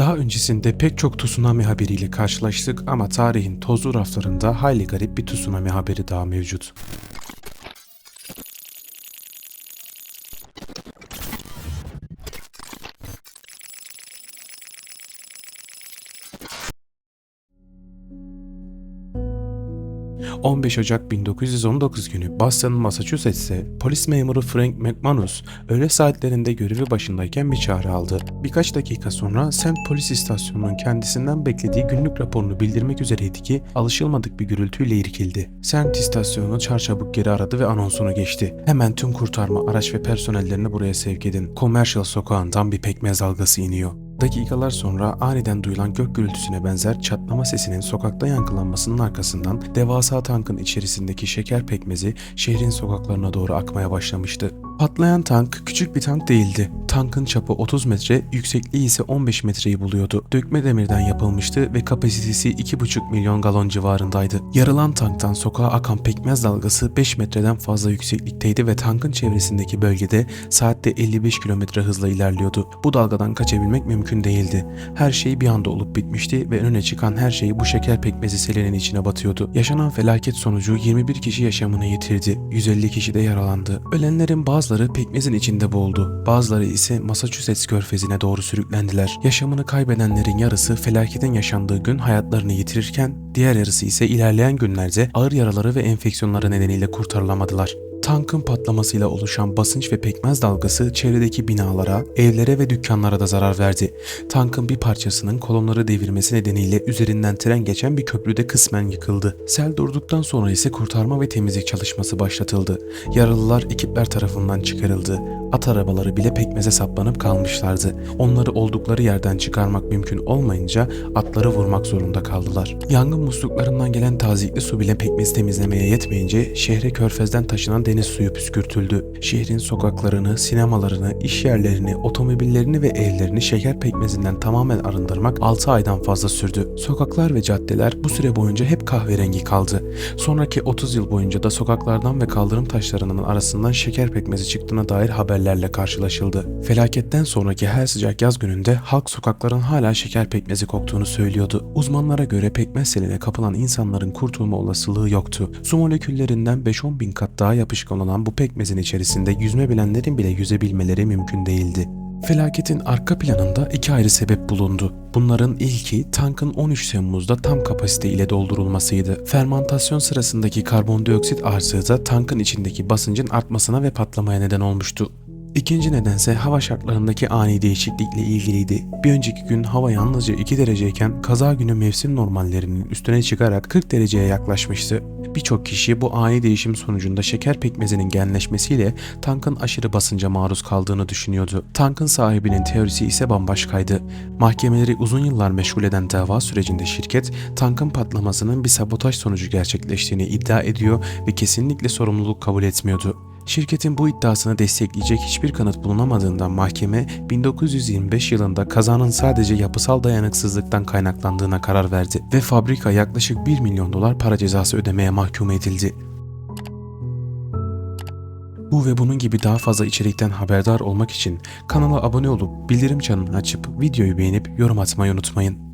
Daha öncesinde pek çok tsunami haberiyle karşılaştık ama tarihin tozlu raflarında hayli garip bir tsunami haberi daha mevcut. ...15 Ocak 1919 günü Boston, Massachusetts'te polis memuru Frank McManus öğle saatlerinde görevi başındayken bir çağrı aldı. Birkaç dakika sonra St. Polis İstasyonu'nun kendisinden beklediği günlük raporunu bildirmek üzereydi ki alışılmadık bir gürültüyle irkildi. St. İstasyonu çarçabuk geri aradı ve anonsunu geçti. Hemen tüm kurtarma araç ve personellerini buraya sevk edin. Commercial sokağından bir pekmez dalgası iniyor. Dakikalar sonra aniden duyulan gök gürültüsüne benzer çatlama sesinin sokakta yankılanmasının arkasından devasa tankın içerisindeki şeker pekmezi şehrin sokaklarına doğru akmaya başlamıştı. Patlayan tank küçük bir tank değildi. Tankın çapı 30 metre, yüksekliği ise 15 metreyi buluyordu. Dökme demirden yapılmıştı ve kapasitesi 2,5 milyon galon civarındaydı. Yarılan tanktan sokağa akan pekmez dalgası 5 metreden fazla yükseklikteydi ve tankın çevresindeki bölgede saatte 55 kilometre hızla ilerliyordu. Bu dalgadan kaçabilmek mümkün değildi. Her şey bir anda olup bitmişti ve önüne çıkan her şey bu şeker pekmezi selinin içine batıyordu. Yaşanan felaket sonucu 21 kişi yaşamını yitirdi. 150 kişi de yaralandı. Ölenlerin bazıları pekmezin içinde boğuldu. Bazıları ise Massachusetts körfezine doğru sürüklendiler. Yaşamını kaybedenlerin yarısı felaketin yaşandığı gün hayatlarını yitirirken diğer yarısı ise ilerleyen günlerde ağır yaraları ve enfeksiyonları nedeniyle kurtarılamadılar. Tankın patlamasıyla oluşan basınç ve pekmez dalgası çevredeki binalara, evlere ve dükkanlara da zarar verdi. Tankın bir parçasının kolonları devirmesi nedeniyle üzerinden tren geçen bir köprüde kısmen yıkıldı. Sel durduktan sonra ise kurtarma ve temizlik çalışması başlatıldı. Yaralılar ekipler tarafından çıkarıldı. At arabaları bile pekmeze saplanıp kalmışlardı. Onları oldukları yerden çıkarmak mümkün olmayınca atları vurmak zorunda kaldılar. Yangın musluklarından gelen tazikli su bile pekmezi temizlemeye yetmeyince şehre körfezden taşınan deniz suyu püskürtüldü. Şehrin sokaklarını, sinemalarını, iş yerlerini, otomobillerini ve evlerini şeker pekmezinden tamamen arındırmak 6 aydan fazla sürdü. Sokaklar ve caddeler bu süre boyunca hep kahverengi kaldı. Sonraki 30 yıl boyunca da sokaklardan ve kaldırım taşlarının arasından şeker pekmezi çıktığına dair haberlerle karşılaşıldı. Felaketten sonraki her sıcak yaz gününde halk sokakların hala şeker pekmezi koktuğunu söylüyordu. Uzmanlara göre pekmez seline kapılan insanların kurtulma olasılığı yoktu. Su moleküllerinden 5-10 bin kat daha yapışkan olan bu pekmezin içerisinde yüzme bilenlerin bile yüzebilmeleri mümkün değildi. Felaketin arka planında iki ayrı sebep bulundu. Bunların ilki tankın 13 Temmuz'da tam kapasite ile doldurulmasıydı. Fermantasyon sırasındaki karbondioksit arzı da tankın içindeki basıncın artmasına ve patlamaya neden olmuştu. İkinci nedense hava şartlarındaki ani değişiklikle ilgiliydi. Bir önceki gün hava yalnızca 2 dereceyken kaza günü mevsim normallerinin üstüne çıkarak 40 dereceye yaklaşmıştı. Birçok kişi bu ani değişim sonucunda şeker pekmezinin genleşmesiyle tankın aşırı basınca maruz kaldığını düşünüyordu. Tankın sahibinin teorisi ise bambaşkaydı. Mahkemeleri uzun yıllar meşgul eden dava sürecinde şirket tankın patlamasının bir sabotaj sonucu gerçekleştiğini iddia ediyor ve kesinlikle sorumluluk kabul etmiyordu. Şirketin bu iddiasını destekleyecek hiçbir kanıt bulunamadığından mahkeme 1925 yılında kazanın sadece yapısal dayanıksızlıktan kaynaklandığına karar verdi ve fabrika yaklaşık 1 milyon dolar para cezası ödemeye mahkum edildi. Bu ve bunun gibi daha fazla içerikten haberdar olmak için kanala abone olup bildirim çanını açıp videoyu beğenip yorum atmayı unutmayın.